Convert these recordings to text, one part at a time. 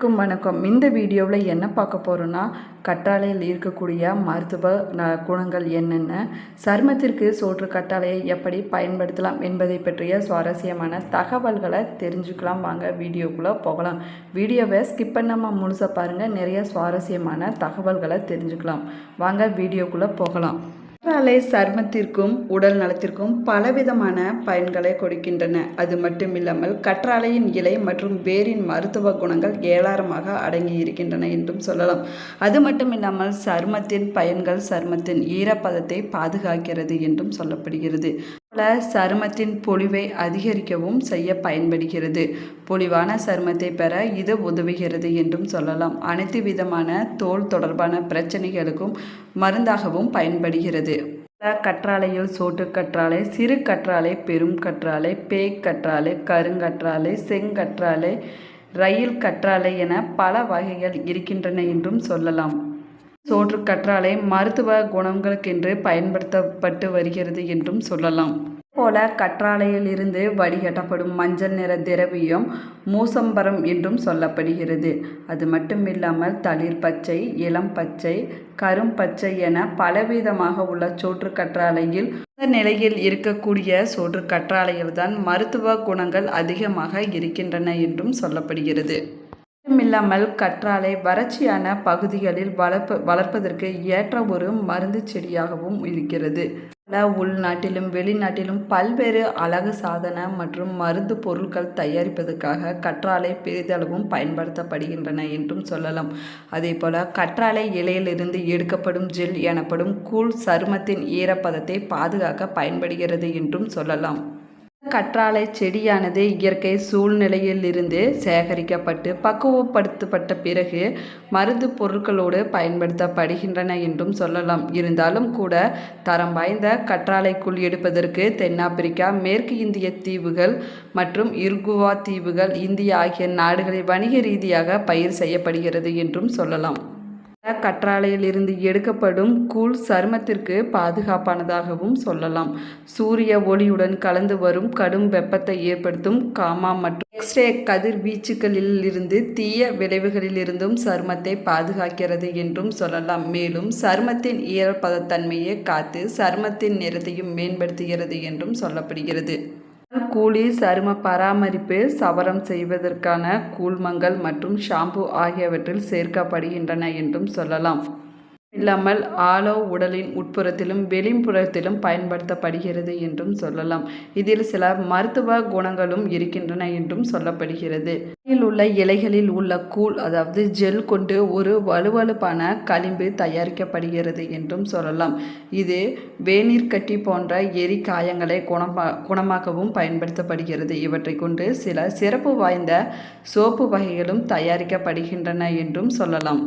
வணக்கம் வணக்கம். இந்த வீடியோவில் என்ன பார்க்க போகிறோன்னா கற்றாழையில் இருக்கக்கூடிய மருத்துவ குணங்கள் என்னென்ன சருமத்திற்கு சோற்று கற்றாழையை எப்படி பயன்படுத்தலாம் என்பதை பற்றிய சுவாரஸ்யமான தகவல்களை தெரிஞ்சுக்கலாம். வாங்க வீடியோக்குள்ளே போகலாம். வீடியோவை ஸ்கிப் பண்ணாமல் முழுசாக பாருங்கள் நிறைய சுவாரஸ்யமான தகவல்களை தெரிஞ்சுக்கலாம். வாங்க வீடியோக்குள்ளே போகலாம். கற்றாழை சருமத்திற்கும் உடல் நலத்திற்கும் பலவிதமான பயன்களை கொடுக்கின்றன. அது மட்டும் இல்லாமல் கற்றாழையின் இலை மற்றும் வேரின் மருத்துவ குணங்கள் ஏராளமாக அடங்கி இருக்கின்றன என்றும் சொல்லலாம். அது மட்டும் இல்லாமல் சருமத்தின் பயன்கள் சருமத்தின் ஈரப்பதத்தை பாதுகாக்கிறது என்றும் சொல்லப்படுகிறது. சருமத்தின் பொலிவை அதிகரிக்கவும் செய்ய பயன்படுகிறது. பொலிவான சருமத்தை பெற இது உதவுகிறது என்றும் சொல்லலாம். அனைத்து விதமான தோல் தொடர்பான பிரச்சனைகளுக்கும் மருந்தாகவும் பயன்படுகிறது. கற்றாழையில் சோட்டு கற்றாழை சிறு கற்றாழை பெரும் கற்றாழை பேய் கற்றாழை கருங்கற்றாழை செங்கற்றாழை ரயில் கற்றாழை என பல வகைகள் இருக்கின்றன என்றும் சொல்லலாம். சோற்று கற்றாழை மருத்துவ குணங்களுக்கென்று பயன்படுத்தப்பட்டு வருகிறது என்றும் சொல்லலாம். போல கற்றாழையில் இருந்து வடிகட்டப்படும் மஞ்சள் நிற திரவியம் மூசம்பரம் என்றும் சொல்லப்படுகிறது. அது மட்டும் இல்லாமல் தளிர் பச்சை இளம் பச்சை கரும் பச்சை என பலவிதமாக உள்ள சோற்று கற்றாழையில் இந்த நிலையில் இருக்கக்கூடிய சோற்று கற்றாழையில்தான் மருத்துவ குணங்கள் அதிகமாக இருக்கின்றன என்றும் சொல்லப்படுகிறது. மட்டுமில்லாமல் கற்றாழை வறட்சியான பகுதிகளில் வளர்ப்ப வளர்ப்பதற்கு ஏற்ற ஒரு மருந்து செடியாகவும் இருக்கிறது. பல உள்நாட்டிலும் வெளிநாட்டிலும் பல்வேறு அழகு சாதன மற்றும் மருந்து பொருட்கள் தயாரிப்பதற்காக கற்றாழை பெரிதளவும் பயன்படுத்தப்படுகின்றன என்றும் சொல்லலாம். அதே போல கற்றாழை இலையிலிருந்து எடுக்கப்படும் ஜெல் எனப்படும் கூழ் சருமத்தின் ஈரப்பதத்தை பாதுகாக்க பயன்படுகிறது என்றும் சொல்லலாம். கற்றாழை செடியானது இயற்கை சூழ்நிலையிலிருந்து சேகரிக்கப்பட்டு பக்குவப்படுத்தப்பட்ட பிறகு மருந்து பொருட்களோடு பயன்படுத்தப்படுகின்றன என்றும் சொல்லலாம். இருந்தாலும் கூட தரம் வாய்ந்த கற்றாழைக்குள் எடுப்பதற்கு தென்னாப்பிரிக்கா மேற்கு இந்திய தீவுகள் மற்றும் இர்குவா தீவுகள் இந்தியா ஆகிய நாடுகளில் வணிக ரீதியாக பயிர் செய்யப்படுகிறது என்றும் சொல்லலாம். கற்றாழையில் இருந்து எடுக்கப்படும் கூழ் சருமத்திற்கு பாதுகாப்பானதாகவும் சொல்லலாம். சூரிய ஒளியுடன் கலந்து வரும் கடும் வெப்பத்தை ஏற்படுத்தும் காமா மற்றும் எக்ஸ்ரே கதிர்வீச்சுகளில் இருந்து தீய விளைவுகளிலிருந்தும் சருமத்தை பாதுகாக்கிறது என்றும் சொல்லலாம். மேலும் சருமத்தின் ஈரப்பதத்தன்மையை காத்து சருமத்தின் நிறத்தையும் மேம்படுத்துகிறது என்றும் சொல்லப்படுகிறது. கூலி சரும பராமரிப்பு சவரம் செய்வதற்கான கூழ்மங்கள் மற்றும் ஷாம்பு ஆகியவற்றில் சேர்க்கப்படுகின்றன என்றும் சொல்லலாம். இல்லாமல் ஆலோ உடலின் உட்புறத்திலும் வெளிப்புறத்திலும் பயன்படுத்தப்படுகிறது என்றும் சொல்லலாம். இதில் சில மருத்துவ குணங்களும் இருக்கின்றன என்றும் சொல்லப்படுகிறது. உள்ள இலைகளில் உள்ள கூழ் அதாவது ஜெல் கொண்டு ஒரு வலுவலுப்பான களிம்பு தயாரிக்கப்படுகிறது என்றும் சொல்லலாம். இது வேநீர் கட்டி போன்ற எரி காயங்களை குணமா குணமாக்கவும் பயன்படுத்தப்படுகிறது. இவற்றை கொண்டு சில சிறப்பு வாய்ந்த சோப்பு வகைகளும் தயாரிக்கப்படுகின்றன என்றும் சொல்லலாம்.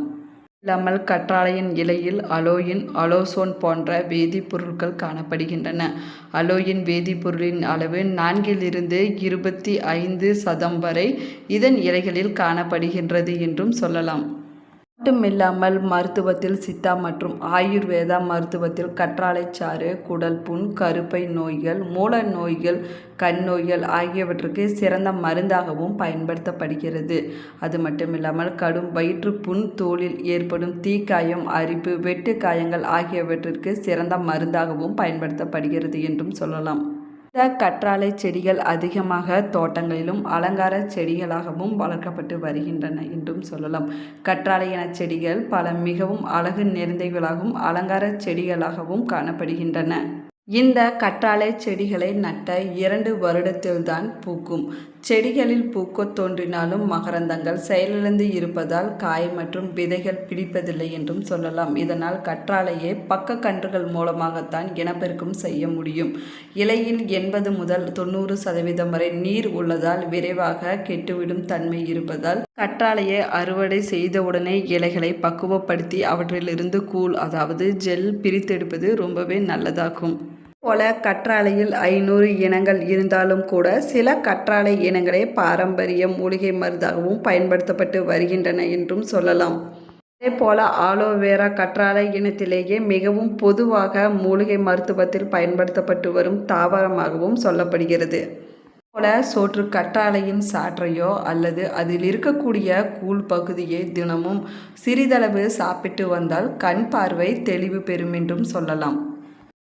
இல்லாமல் கற்றாழையின் இலையில் அலோயின் அலோசோன் போன்ற வேதிப்பொருட்கள் காணப்படுகின்றன. அலோயின் வேதிப்பொருளின் அளவு நான்கிலிருந்து இருபத்தி ஐந்து சதம் வரை இதன் இலைகளில் காணப்படுகின்றது என்றும் சொல்லலாம். மட்டுமில்லாமல் மருத்துவத்தில் சித்தா மற்றும் ஆயுர்வேதா மருத்துவத்தில் கற்றாழைச்சாறு குடல் புண் கருப்பை நோய்கள் மூல நோய்கள் கண் நோய்கள் ஆகியவற்றுக்கு சிறந்த மருந்தாகவும் பயன்படுத்தப்படுகிறது. அது மட்டுமில்லாமல் கடும் வயிற்று புண் தோலில் ஏற்படும் தீக்காயம் அரிப்பு வெட்டு காயங்கள் ஆகியவற்றிற்கு சிறந்த மருந்தாகவும் பயன்படுத்தப்படுகிறது என்றும் சொல்லலாம். இந்த கற்றாழை செடிகள் அதிகமாக தோட்டங்களிலும் அலங்கார செடிகளாகவும் வளர்க்கப்பட்டு வருகின்றன என்றும் சொல்லலாம். கற்றாழை என செடிகள் பல மிகவும் அழகு நிறைந்தவர்களாகவும் அலங்கார செடிகளாகவும் காணப்படுகின்றன. இந்த கற்றாழை செடிகளை நட்ட இரண்டு வருடத்தில்தான் பூக்கும். செடிகளில் பூக்கத் தோன்றினாலும் மகரந்தங்கள் செயலிழந்து இருப்பதால் காய் மற்றும் விதைகள் பிடிப்பதில்லை என்றும் சொல்லலாம். இதனால் கற்றாழையை பக்க கன்றுகள் மூலமாகத்தான் இனப்பெருக்கம் செய்ய முடியும். இலையில் எண்பது முதல் தொண்ணூறு சதவீதம் வரை நீர் உள்ளதால் விரைவாக கெட்டுவிடும் தன்மை இருப்பதால் கற்றாழையை அறுவடை செய்தவுடனே இலைகளை பக்குவப்படுத்தி அவற்றிலிருந்து கூழ் அதாவது ஜெல் பிரித்தெடுப்பது ரொம்பவே நல்லதாகும். போல கற்றாழையில் ஐநூறு இனங்கள் இருந்தாலும் கூட சில கற்றாழை இனங்களே பாரம்பரிய மூலிகை மருந்தாகவும் பயன்படுத்தப்பட்டு வருகின்றன என்றும் சொல்லலாம். அதே போல ஆலோவேரா கற்றாழை இனத்திலேயே மிகவும் பொதுவாக மூலிகை மருத்துவத்தில் பயன்படுத்தப்பட்டு வரும் தாவரமாகவும் சொல்லப்படுகிறது. போல சோற்று கற்றாழையின் சாற்றையோ அல்லது அதில் இருக்கக்கூடிய கூழ் பகுதியை தினமும் சிறிதளவு சாப்பிட்டு வந்தால் கண் பார்வை தெளிவு பெறும் என்றும் சொல்லலாம்.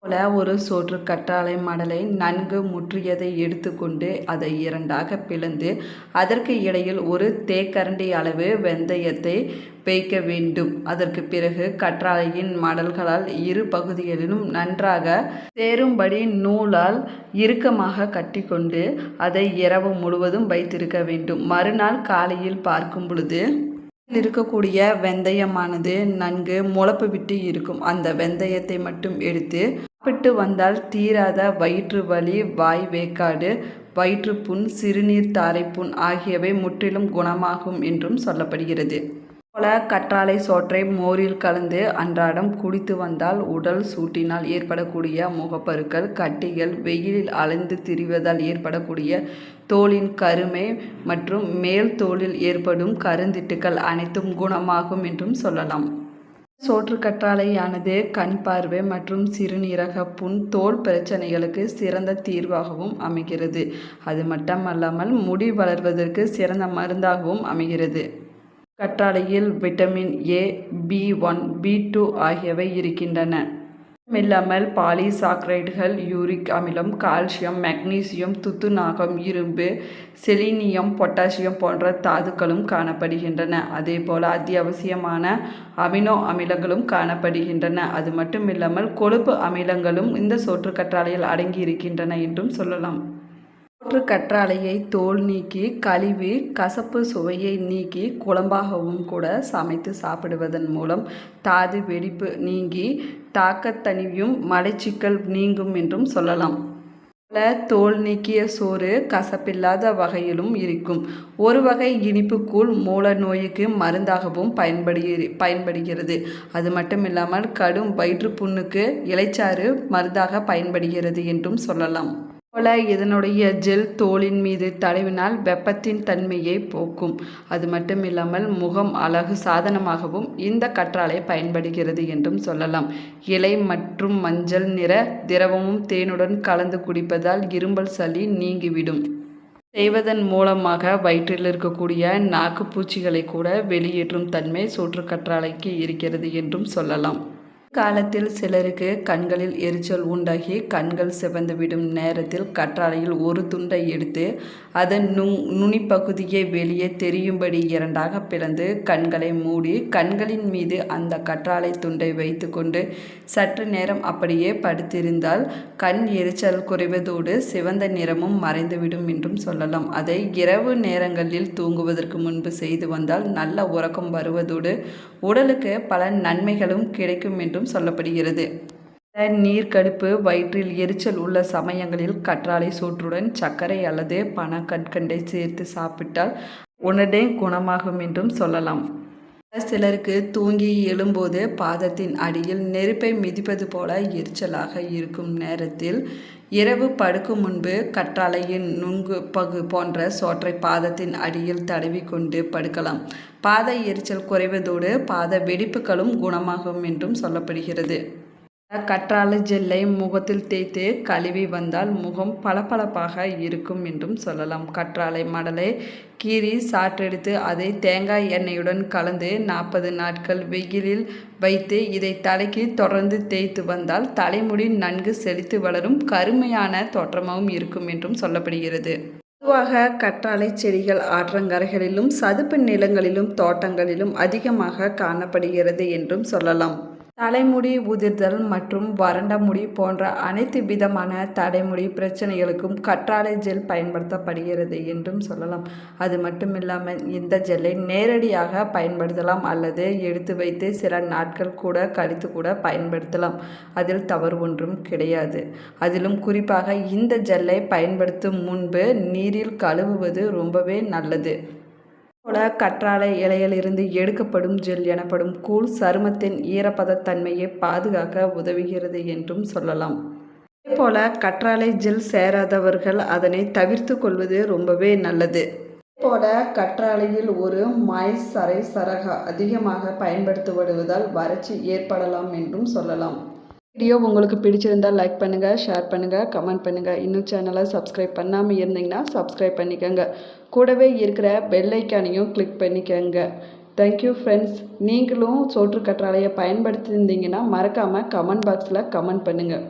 போல ஒரு சோற்று கற்றாழை மடலை நன்கு முற்றியதை எடுத்துக்கொண்டு அதை இரண்டாக பிளந்து அதற்கு இடையில் ஒரு தேக்கரண்டி அளவு வெந்தயத்தை வைக்க வேண்டும். அதற்கு பிறகு கற்றாழையின் மடல்களால் இரு பகுதிகளிலும் நன்றாக சேரும்படி நூலால் இறுக்கமாக கட்டிக்கொண்டு அதை இரவு முழுவதும் வைத்திருக்க வேண்டும். மறுநாள் காலையில் பார்க்கும் பொழுது இருக்கக்கூடிய வெந்தயமானது நன்கு முளப்பு விட்டு இருக்கும். அந்த வெந்தயத்தை மட்டும் எடுத்து சாப்பிட்டு வந்தால் தீராத வயிற்று வலி வாய் வேக்காடு வயிற்றுப்புண் சிறுநீர் தாரைப்புண் ஆகியவை முற்றிலும் குணமாகும் என்றும் சொல்லப்படுகிறது. போல கற்றாழை சோற்றை மோரில் கலந்து அன்றாடம் குடித்து வந்தால் உடல் சூட்டினால் ஏற்படக்கூடிய முகப்பருக்கள் கட்டிகள் வெயிலில் அலைந்து திரிவதால் ஏற்படக்கூடிய தோலின் கருமை மற்றும் மேல் தோலில் ஏற்படும் கருந்திட்டுக்கள் அனைத்தும் குணமாகும் என்றும் சொல்லலாம். சோற்று கற்றாழையானது கண் பார்வை மற்றும் சிறுநீரக புண் தோல் பிரச்சனைகளுக்கு சிறந்த தீர்வாகவும் அமைகிறது. அது மட்டுமல்லாமல் முடி வளர்வதற்கு சிறந்த மருந்தாகவும் அமைகிறது. கற்றாழையில் vitamin A B one B two ஆகியவை இருக்கின்றன. இல்லாமல் பாலிசாக்ரைடுகள் யூரிக் அமிலம் கால்சியம் மெக்னீசியம் துத்துநாகம் இரும்பு செலினியம் பொட்டாசியம் போன்ற தாதுக்களும் காணப்படுகின்றன. அதேபோல் அத்தியாவசியமான அமினோ அமிலங்களும் காணப்படுகின்றன. அது மட்டும் இல்லாமல் கொழுப்பு அமிலங்களும் இந்த சோற்று கற்றாழையில் அடங்கி இருக்கின்றன என்றும் சொல்லலாம். சோற்று கற்றாழையை தோல் நீக்கி கழுவி கசப்பு சுவையை நீக்கி குழம்பாகவும் கூட சமைத்து சாப்பிடுவதன் மூலம் தாது வெடிப்பு நீங்கி தாக்கத்தணிவும் மலைச்சிக்கல் நீங்கும் என்றும் சொல்லலாம். பல தோல் நீக்கிய சோறு கசப்பில்லாத வகையிலும் இருக்கும். ஒரு வகை இனிப்பு கூழ் மூல நோய்க்கு மருந்தாகவும் பயன்படு பயன்படுகிறது. அது மட்டும் இல்லாமல் கடும் வயிற்றுப்புண்ணுக்கு இலைச்சாறு மருந்தாக பயன்படுகிறது என்றும் சொல்லலாம். போல இதனுடைய ஜெல் தோலின் மீது தடவினால் வெப்பத்தின் தன்மையை போக்கும். அது மட்டும் இல்லாமல் முகம் அழகு சாதனமாகவும் இந்த கற்றாழை பயன்படுகிறது என்றும் சொல்லலாம். இலை மற்றும் மஞ்சள் நிற திரவமும் தேனுடன் கலந்து குடிப்பதால் இரும்பல் சளி நீங்கிவிடும். செய்வதன் மூலமாக வயிற்றில் இருக்கக்கூடிய நாக்குப்பூச்சிகளை கூட வெளியேற்றும் தன்மை சோற்று கற்றாழைக்கு இருக்கிறது என்றும் சொல்லலாம். காலத்தில் சிலருக்கு கண்களில் எரிச்சல் உண்டாகி கண்கள் சிவந்துவிடும் நேரத்தில் கற்றாழையில் ஒரு துண்டை எடுத்து அதன் நு நுனிப்பகுதியை வெளியே தெரியும்படி இரண்டாக பிளந்து கண்களை மூடி கண்களின் மீது அந்த கற்றாழை துண்டை வைத்துக்கொண்டு சற்று நேரம் அப்படியே படுத்திருந்தால் கண் எரிச்சல் குறைவதோடு சிவந்த நிறமும் மறைந்துவிடும் என்றும் சொல்லலாம். அதை இரவு நேரங்களில் தூங்குவதற்கு முன்பு செய்து வந்தால் நல்ல உறக்கம் வருவதோடு உடலுக்கு பல நன்மைகளும் கிடைக்கும் என்றும் என்றும் சொல்லப்படுகிறது. நீர்க்கடுப்பு வயிற்றில் எரிச்சல் உள்ள சமயங்களில் கற்றாழை சோற்றுடன் சர்க்கரை அல்லது பனக்கற்கண்டை சேர்த்து சாப்பிட்டால் உடனே குணமாகும் என்றும் சொல்லலாம். சிலருக்கு தூங்கி எழும்போது பாதத்தின் அடியில் நெருப்பை மிதிப்பது போல எரிச்சலாக இருக்கும் நேரத்தில் இரவு படுக்கும் முன்பு கற்றாழையின் நுங்கு பகு போன்ற சோற்றை பாதத்தின் அடியில் தடவி கொண்டு படுக்கலாம். பாத எரிச்சல் குறைவதோடு பாத வெடிப்புகளும் குணமாகும் என்றும் சொல்லப்படுகிறது. கற்றாழை ஜெல்லை முகத்தில் தேய்த்து கழுவி வந்தால் முகம் பளபளப்பாக இருக்கும் என்றும் சொல்லலாம். கற்றாழை மடலை கீறி சாற்றெடுத்து அதை தேங்காய் எண்ணெயுடன் கலந்து நாற்பது நாட்கள் வெயிலில் வைத்து இதை தலைக்கு தொடர்ந்து தேய்த்து வந்தால் தலைமுடி நன்கு செழித்து வளரும் கருமையான தோற்றமாகவும் இருக்கும் என்றும் சொல்லப்படுகிறது. பொதுவாக கற்றாழை செடிகள் ஆற்றங்கரைகளிலும் சதுப்பு நிலங்களிலும் தோட்டங்களிலும் அதிகமாக காணப்படுகிறது என்றும் சொல்லலாம். தலைமுடி உதிர்தல் மற்றும் வறண்ட முடி போன்ற அனைத்து விதமான தலைமுடி பிரச்சனைகளுக்கும் கற்றாழை ஜெல் பயன்படுத்தப்படுகிறது என்றும் சொல்லலாம். அது மட்டும் இல்லாமல் இந்த ஜெல்லை நேரடியாக பயன்படுத்தலாம் அல்லது எடுத்து வைத்து சில நாட்கள் கூட கழித்து கூட பயன்படுத்தலாம். அதில் தவறு ஒன்றும் கிடையாது. அதிலும் குறிப்பாக இந்த ஜெல்லை பயன்படுத்தும் முன்பு நீரில் கழுவுவது ரொம்பவே நல்லது. கற்றாழை இலையிலிருந்து எடுக்கப்படும் ஜெல் எனப்படும் கூழ் சருமத்தின் ஈரப்பதத்தன்மையை பாதுகாக்க உதவுகிறது என்றும் சொல்லலாம். போல கற்றாழை ஜெல் சேராதவர்கள் அதனை தவிர்த்து கொள்வது ரொம்பவே நல்லது. போல கற்றாழையில் ஒரு சரை சரக அதிகமாக பயன்படுத்தப்படுவதால் வறட்சி ஏற்படலாம் என்றும் சொல்லலாம். வீடியோ உங்களுக்கு பிடிச்சிருந்தால் லைக் பண்ணுங்கள் ஷேர் பண்ணுங்கள் கமெண்ட் பண்ணுங்கள் இன்னும் சேனலை சப்ஸ்கிரைப் பண்ணாமல் இருந்தீங்கன்னா சப்ஸ்கிரைப் பண்ணிக்கோங்க. கூடவே இருக்கிற பெல்லைக்கானையும் கிளிக் பண்ணிக்கோங்க. தேங்க்யூ ஃப்ரெண்ட்ஸ் நீங்களும் சோற்று கற்றாழையை பயன்படுத்தியிருந்தீங்கன்னா மறக்காமல் கமெண்ட் பாக்ஸில் கமெண்ட் பண்ணுங்கள்